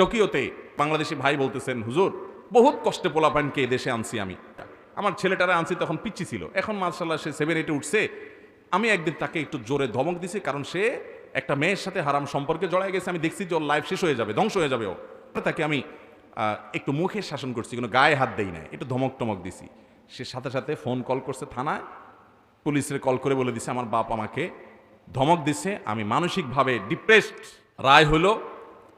টোকিওতে বাংলাদেশি ভাই বলতেছেন, হুজুর, বহুত কষ্টে পোলা পোলাপানকে দেশে আনছি আমি। আমার ছেলেটারা আনছি তখন পিচ্ছি ছিল। এখন মার্শাল্লাহ সে সেভেন এইটে উঠছে। আমি একদিন তাকে একটু জোরে ধমক দিছি কারণ সে একটা মেয়ের সাথে হারাম সম্পর্কে জড়ায় গেছে। আমি দেখছি যে ওর লাইফ শেষ হয়ে যাবে, ধ্বংস হয়ে যাবে ও। তাকে আমি একটু মুখে শাসন করছি, কোনো গায়ে হাত দেই না একটু ধমক টমক দিছি। সে সাথে সাথে ফোন কল করছে থানায়। পুলিশের কল করে বলে দিছে, আমার বাপ আমাকে ধমক দিছে। আমি মানসিকভাবে ডিপ্রেসড রায় হলো।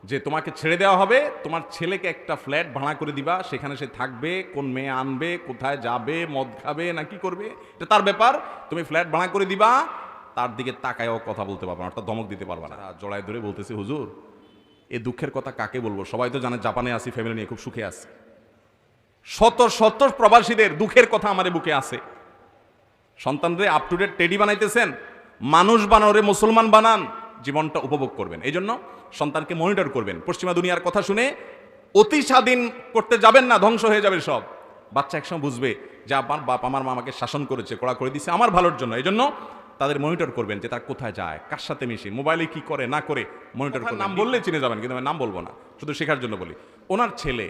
যে তোমাকে ছেড়ে দেওয়া হবে তোমার ছেলেকে একটা ফ্ল্যাট ভাড়া করে দিবা সেখানে সে থাকবে কোন মেয়ে আনবে কোথায় যাবে মদ খাবে না কি করবে এটা তার ব্যাপার। তুমি ফ্ল্যাট ভাড়া করে দিবা তার দিকে তাকায়ও কথা বলতে পারবা না অর্থাৎ ধমক দিতে পারবা না। জড়ায় ধরে বলতেছি হুজুর এ দুঃখের কথা কাকে বলব? সবাই তো জানে জাপানে আসি ফ্যামিলি নিয়ে খুব সুখে আছে। শত শত প্রবাসীদের দুঃখের কথা আমার বুকে আছে। সন্তানদের আপ টু ডেট টেডি বানাইতেছেন মানুষ বানানোরে মুসলমান বানান। জীবনটা উপভোগ করবেন। এই জন্য সন্তানকে মনিটর করবেন। পশ্চিমা দুনিয়ার কথা শুনে অতি স্বাধীন করতে যাবেন না ধ্বংস হয়ে যাবে সব। বাচ্চা একসময় বুঝবে যে আমার বাপ আমার মা আমাকে শাসন করেছে কড়া করে দিছে আমার ভালোর জন্য। এই জন্য তাদের মনিটর করবেন যে তার কোথায় যায় কার সাথে মিশে মোবাইলে কি করে না করে মনিটর করবেন। নাম বললে চিনে যাবেন কিন্তু আমি নাম বলব না শুধু শেখার জন্য বলি। ওনার ছেলে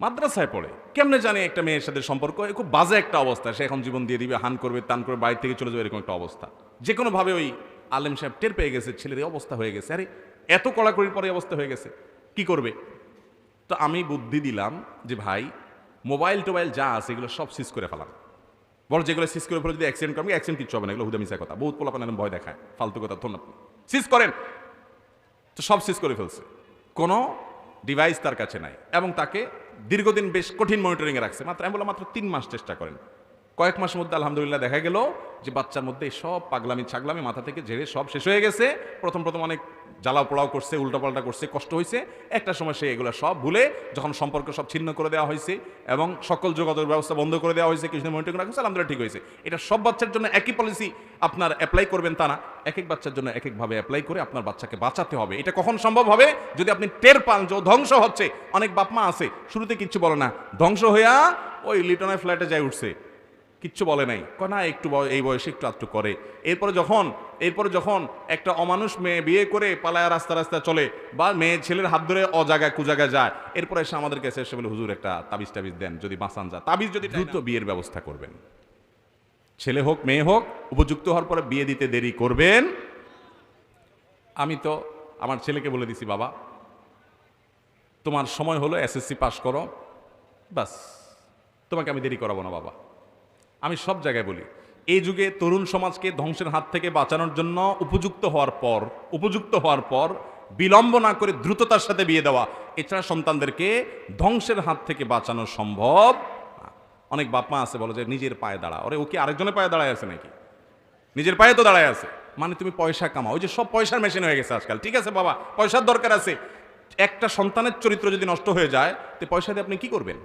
মাদ্রাসায় পড়ে কেমনে জানে একটা মেয়ের সাথে সম্পর্ক? খুব বাজে একটা অবস্থা। সে এখন জীবন দিয়ে দিবে হান করবে তান করবে বাড়ি থেকে চলে যাবে এরকম একটা অবস্থা। যে কোনোভাবে ওই আলেম সাহেব টের পেয়ে গেছে, ছেলের অবস্থা হয়ে গেছে। আরে, এত কড়াকড়ির পরে অবস্থা হয়ে গেছে। কি করবে? তো আমি বুদ্ধি দিলাম যে, ভাই, মোবাইল টোবাইল যা আছে এগুলো সব সিজ করে ফেলাম। বড় যেগুলো সিজ করে ফেলে যদি অ্যাক্সিডেন্ট করবে অ্যাক্সিডেন্ট কিচ্ছু হবে না, এগুলো হুদা মিশা কথা। বহুত পোলাপান ভয় দেখায়। ফালতু কথা ধন্য সিজ করেন। তো সব সিজ করে ফেলছে। কোনো ডিভাইস তার কাছে নাই এবং তাকে দীর্ঘদিন বেশ কঠিন মনিটরিংয়ে রাখছে। মাত্র, আমি মাত্র তিন মাস চেষ্টা করেন। কয়েক মাসের মধ্যে আলহামদুলিল্লাহ দেখা গেল যে বাচ্চার মধ্যে সব পাগলামি, ছাগলামি মাথা থেকে ঝেড়ে সব শেষ হয়ে গেছে। প্রথম প্রথম অনেক জ্বালাও পোড়াও করছে, উল্টাপাল্টা করছে, কষ্ট হয়েছে একটা সময় সে এগুলো সব ভুলে যখন সম্পর্ক সব ছিন্ন করে দেওয়া হয়েছে এবং সকল যোগাযোগ ব্যবস্থা বন্ধ করে দেওয়া হয়েছে কিছু মনিটরিং রাখছে আলহামদুলিল্লাহ ঠিক হয়েছে। এটা সব বাচ্চার জন্য একই পলিসি আপনার অ্যাপ্লাই করবেন তা না। এক এক বাচ্চার জন্য এক একভাবে অ্যাপ্লাই করে আপনার বাচ্চাকে বাঁচাতে হবে। এটা কখন সম্ভব হবে? যদি আপনি টের পান যে ধ্বংস হচ্ছে, অনেক বাপমা আছে, শুরুতে কিচ্ছু বলে না। ধ্বংস হইয়া ওই লিটনের ফ্ল্যাটে যায় উঠছে। কিচ্ছু বলে নাই। না একটু বয়- এই বয়সে একটু আধটু করে। এরপরে যখন এরপরে যখন একটা অমানুষ মেয়ে বিয়ে করে পালায় রাস্তা রাস্তা চলে বা মেয়ে ছেলের হাত ধরে অজাগায় কুজাগায় যায় এরপরে এসে আমাদের কাছে এসে বলে হুজুর একটা তাবিজ টাবিজ দেন যদি বাঁচান যা। তাবিজ যদি দ্রুত বিয়ের ব্যবস্থা করবেন। ছেলে হোক মেয়ে হোক উপযুক্ত হওয়ার পরে বিয়ে দিতে দেরি করবেন। আমি তো আমার ছেলেকে বলে দিছি বাবা তোমার সময় হলো এসএসসি পাস করো বাস তোমাকে আমি দেরি করাবো না বাবা। আমি সব জায়গায় বলি। এই যুগে তরুণ সমাজকে ধ্বংসের হাত থেকে বাঁচানোর জন্য উপযুক্ত হওয়ার পর, উপযুক্ত হওয়ার পর বিলম্ব না করে দ্রুততার সাথে বিয়ে দেওয়া, এছাড়া সন্তানদেরকে ধ্বংসের হাত থেকে বাঁচানো সম্ভব অনেক বাপ মা আছে বলো যে, নিজের পায়ে দাঁড়া। ওরে, ও কি আরেকজনের পায়ে দাঁড়ায় আছে নাকি? নিজের পায়ে তো দাঁড়ায় আছে। মানে তুমি পয়সা কামাও। ওই যে সব পয়সার মেশিন হয়ে গেছে আজকাল। ঠিক আছে বাবা, পয়সার দরকার আছে। একটা সন্তানের চরিত্র যদি নষ্ট হয়ে যায়, তো পয়সা দিয়ে আপনি কি করবেন?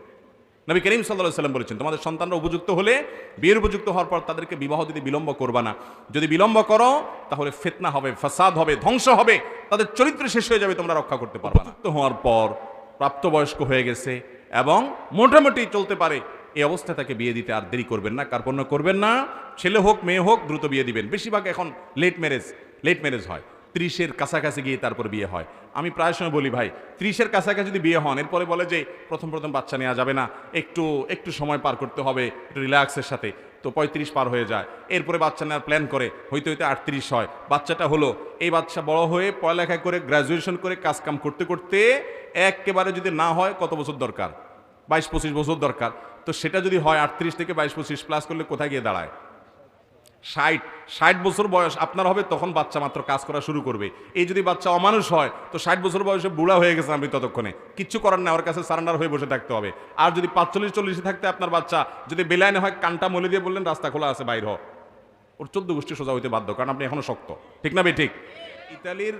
নবী করিম সাল্লাহ সাল্লাম বলেছেন, তোমাদের সন্তানরা উপযুক্ত হলে বিয়ের উপযুক্ত হওয়ার পর তাদেরকে বিবাহ দিতে বিলম্ব করবা না। যদি বিলম্ব করো, তাহলে ফেতনা হবে, ফাসাদ হবে, ধ্বংস হবে, তাদের চরিত্র শেষ হয়ে যাবে, তোমরা রক্ষা করতে পারবে না। হওয়ার পর প্রাপ্তবয়স্ক হয়ে গেছে এবং মোটামুটি চলতে পারে এই অবস্থায় তাকে বিয়ে দিতে আর দেরি করবেন না, কার্পণ্য করবেন না, ছেলে হোক, মেয়ে হোক, দ্রুত বিয়ে দিবেন। বেশিরভাগ এখন লেট ম্যারেজ লেট ম্যারেজ হয়। ত্রিশের কাছাকাছি গিয়ে তারপর বিয়ে হয়। আমি প্রায় সময় বলি, ভাই, ত্রিশের কাছাকাছি যদি বিয়ে হন, এরপরে বলে যে প্রথম প্রথম বাচ্চা নেওয়া যাবে না। একটু একটু সময় পার করতে হবে, একটু রিল্যাক্সের সাথে। তো পঁয়ত্রিশ পার হয়ে যায়। এরপরে বাচ্চা নেওয়ার প্ল্যান করে, হইতে হইতে আটত্রিশ হয়। বাচ্চাটা হলো, এই বাচ্চা বড় হয়ে পড়ালেখা করে গ্র্যাজুয়েশন করে কাজ কাম করতে করতে একেবারে যদি না হয়, কত বছর দরকার? বাইশ, পঁচিশ বছর দরকার। তো সেটা যদি হয় আটত্রিশ থেকে বাইশ, পঁচিশ প্লাস করলে কোথায় গিয়ে দাঁড়ায়? ষাট ষাট বছর বয়স আপনার হবে, তখন বাচ্চা মাত্র কাজ করা শুরু করবে। এই যদি বাচ্চা অমানুষ হয়, তো ষাট বছর বয়সে বুড়া হয়ে গেছে আপনি ততক্ষণে। কিচ্ছু করার না ওর কাছে সারেন্ডার হয়ে বসে থাকতে হবে। আর যদি পাঁচচল্লিশ, চল্লিশে থাকতে আপনার বাচ্চা, যদি বেলাইনে হয়, কানটা মলে দিয়ে বললেন, রাস্তা খোলা আছে, বাইর হ। ওর চোদ্দ গোষ্ঠী সোজা হইতে বাধ্য, কারণ আপনি এখনও শক্ত। ঠিক না বে ঠিক? ইতালির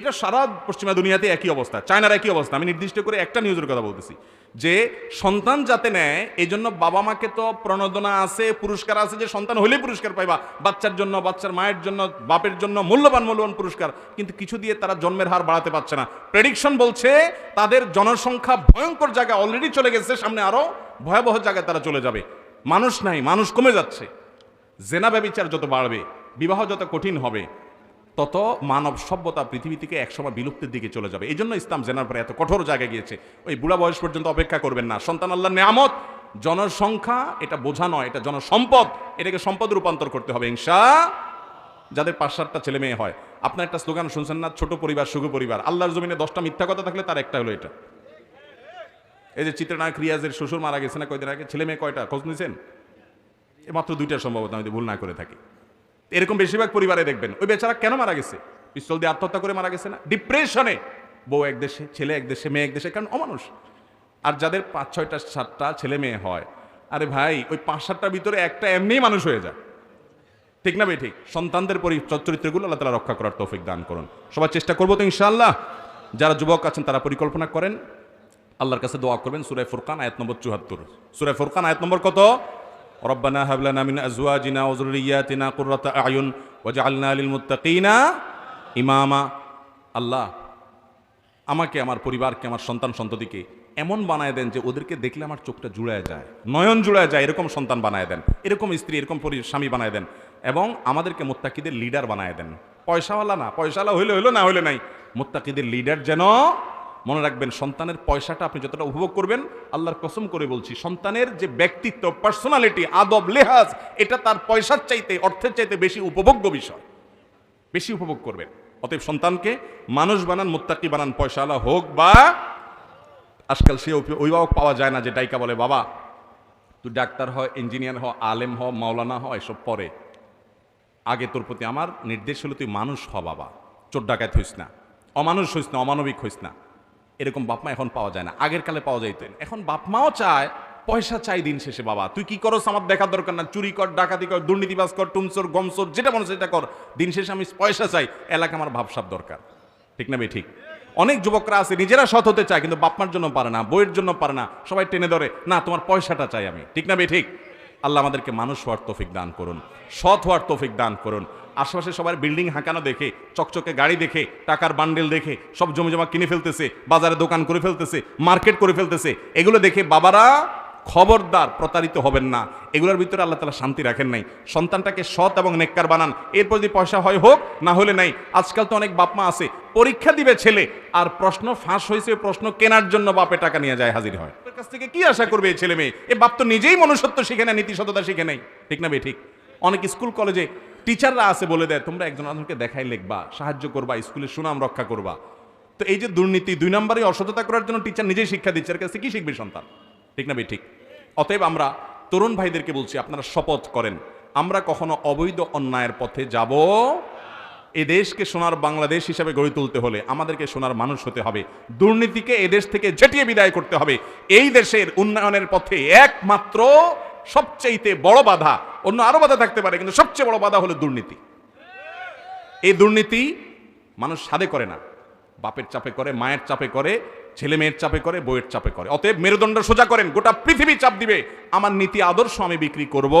এটা সারা পশ্চিমা দুনিয়াতে একই অবস্থা, চায়নার একই অবস্থা। আমি নির্দিষ্ট করে একটা নিউজের কথা বলতেছি, যে সন্তান যাতে নেয় এই জন্য বাবা মাকে তো প্রণোদনা আছে, পুরস্কার আছে, যে সন্তান হলেই পুরস্কার পাইবা, বাচ্চার জন্য, বাচ্চার মায়ের জন্য, বাপের জন্য মূল্যবান মূল্যবান পুরস্কার, কিন্তু কিছু দিয়ে তারা জন্মের হার বাড়াতে পারছে না। প্রেডিকশন বলছে, তাদের জনসংখ্যা ভয়ঙ্কর জায়গায় অলরেডি চলে গেছে, সামনে আরও ভয়াবহ জায়গায় তারা চলে যাবে। মানুষ নাই, মানুষ কমে যাচ্ছে। জেনা ব্যবিচার যত বাড়বে, বিবাহ যত কঠিন হবে তত মানব সভ্যতা পৃথিবী থেকে একসময় বিলুপ্তির দিকে চলে যাবে। এই জন্য ইসলাম জেনার পরে এত কঠোর জায়গায় গিয়েছে। ওই বুড়া বয়স পর্যন্ত অপেক্ষা করবেন না। সন্তান আল্লাহ নেয়ামত। জনসংখ্যা এটা বোঝা নয়, এটা জনসম্পদ। এটাকে সম্পদ রূপান্তর করতে হবে ইনশা যাদের পাঁচ সাতটা ছেলে মেয়ে হয়। আপনার একটা স্লোগান শুনছেন না? ছোট পরিবার, সুখ পরিবার। আল্লাহর জমিনে দশটা মিথ্যা কথা থাকলে তার একটা হলো এটা। এই যে চিত্রনায়ক রিয়াজের শ্বশুর মারা গেছে না কয়দিন আগে? ছেলে মেয়ে কয়টা? খোঁজ নিয়েছেন এ মাত্র দুইটা সম্ভবত, আমি ভুল না করে থাকি। এরকম বেশিরভাগ পরিবারে দেখবেন। ওই বেচারা কেন মারা গেছে? পিস্তল দিয়ে আত্মহত্যা করে মারা গেছে না? ডিপ্রেশনে বউ এক দেশে, ছেলে এক দেশে, মেয়ে এক দেশে, কারণ অমানুষ। আর যাদের পাঁচ, ছয়টা, সাতটা ছেলে মেয়ে হয়, আরে ভাই, ওই পাঁচ, সাতটার ভিতরে একটা এমনিই মানুষ হয়ে যায়। ঠিক না ভাই, ঠিক? সন্তানদের পরি চরিত্রগুলো আল্লাহ তালা রক্ষা করার তৌফিক দান করুন। সবার চেষ্টা করব তো ইনশাআল্লাহ। যারা যুবক আছেন, তারা পরিকল্পনা করেন। আল্লাহর কাছে দোয়া করবেন। সুরায় ফুরকান, আয়াত নম্বর চুহাত্তর সুরায় ফুরকান, আয়াত নম্বর কত? রব্বানা হাবলানা মিন আজওয়াজিনা ওয়া যুররিয়াতিনা কুররাতা আয়ুন ওয়াজআলনা লিল মুত্তাকিনা ইমামা। আল্লাহ, আমাকে, আমার পরিবারকে, আমার সন্তান সন্ততিকে এমন বানায় দেন যে ওদেরকে দেখলে আমার চোখটা জুড়ায় যায়, নয়ন জুড়ায় যায়, এরকম সন্তান বানায় দেন, এরকম স্ত্রী, এরকম স্বামী বানায় দেন এবং আমাদেরকে মোত্তাকিদের লিডার বানায় দেন। পয়সাওয়ালা না, পয়সাওয়ালা হইলে হইল, না হইলে নাই। মোত্তাকিদের লিডার যেন মনে রাখবেন, সন্তানের পয়সাটা আপনি যতটা উপভোগ করবেন, আল্লাহর কসম করে বলছি, সন্তানের যে ব্যক্তিত্ব পার্সোনালিটি আদব, লেহাজ, এটা তার পয়সার চাইতে, অর্থের চাইতে বেশি উপভোগ্য বিষয়। বেশি উপভোগ করবেন। অতএব সন্তানকে মানুষ বানান, মুত্তাকি বানান পয়সাওয়ালা হোক বা আজকাল সে অভিভাবক পাওয়া যায় না, যে ডাইকা বলে, বাবা, তুই ডাক্তার হয় ইঞ্জিনিয়ার হ, আলেম হ, মাওলানা হ, এসব পরে। আগে তোর প্রতি আমার নির্দেশ হলো, তুই মানুষ হ, বাবা। চোর ডাকাত হইস না। অমানুষ হইস না, অমানবিক হইস না। এরকম বাপমা এখন পাওয়া যায় না। আগের কালে পাওয়া যাইতেন এখন বাপমাও চায়, পয়সা চাই দিন শেষে, বাবা। তুই কি করস? আমার দেখার দরকার না। চুরি কর, ডাকাতি কর, দুর্নীতিবাজ কর টুমসোর গমসোর, যেটা মনে সেটা কর। দিন শেষে আমি পয়সা চাই, এলাকা আমার ভাবসাব দরকার। ঠিক না বে ঠিক। অনেক যুবকরা আছে, নিজেরা সৎ হতে চায়, কিন্তু বাপমার জন্য পারে না বইয়ের জন্য পারে না, সবাই টেনে ধরে, না, তোমার পয়সাটা চাই আমি। ঠিক না বে ঠিক। আল্লাহ আমাদেরকে মানুষ হওয়ার তৌফিক দান করুন, সৎ হওয়ার তৌফিক দান করুন। আশেপাশে সবার বিল্ডিং হাঁকানো দেখে, চকচকে গাড়ি দেখে, টাকার বান্ডেল দেখে, সব জমি জমা কিনে ফেলতেছে, বাজারে দোকান করে ফেলতেছে মার্কেট করে ফেলতেছে, এগুলো দেখে বাবারা খবরদার, প্রতারিত হবেন না। এগুলোর ভিতরে আল্লাহ তালা শান্তি রাখেন নাই। সন্তানটাকে সৎ এবং নেককার বানান। এরপর যদি পয়সা হয় হোক, না হলে নাই। আজকাল তো অনেক বাপমা আছে, পরীক্ষা দিবে ছেলে, আর প্রশ্ন ফাঁস হয়েছে, প্রশ্ন কেনার জন্য বাপে টাকা নিয়ে যায়, হাজির হয়। কাছ থেকে কি আশা করবে এই ছেলে মেয়ে? এ বাপ তো নিজেই মনুষ্যত্ব শিখে নেয়, নীতিসততা শিখে নেই ঠিক না বে, ঠিক? অনেক স্কুল, কলেজে টিচাররা আছে বলে দেয়, তোমরা একজন আরেকজনকে দেখাই লিখবা, সাহায্য করবা, স্কুলের সুনাম রক্ষা করবা। তো এই যে দুর্নীতি, দুই নম্বরে অসততা করার জন্য টিচার নিজেই শিক্ষা দিচ্ছে, এর কাছে কি শিখবে সন্তান? ঠিক না বে, ঠিক? অতএব আমরা তরুণ ভাইদেরকে বলছি, আপনারা শপথ করেন, আমরা কখনো অবৈধ অন্যায়ের পথে যাব এ দেশকে সোনার বাংলাদেশ হিসাবে গড়ে তুলতে হলে আমাদেরকে সোনার মানুষ হতে হবে। দুর্নীতিকে এ দেশ থেকে ঝেটিয়ে বিদায় করতে হবে। এই দেশের উন্নয়নের পথে একমাত্র সবচাইতে বড় বাধা, অন্য আরও বাধা থাকতে পারে, কিন্তু সবচেয়ে বড় বাধা হলো দুর্নীতি। এই দুর্নীতি মানুষ সাদে করে না। বাপের চাপে করে, মায়ের চাপে করে, ছেলে মেয়ের চাপে করে বইয়ের চাপে করে। অতএব মেরুদণ্ড সোজা করেন, গোটা পৃথিবী চাপ দিবে। আমার নীতি আদর্শ আমি বিক্রি করব।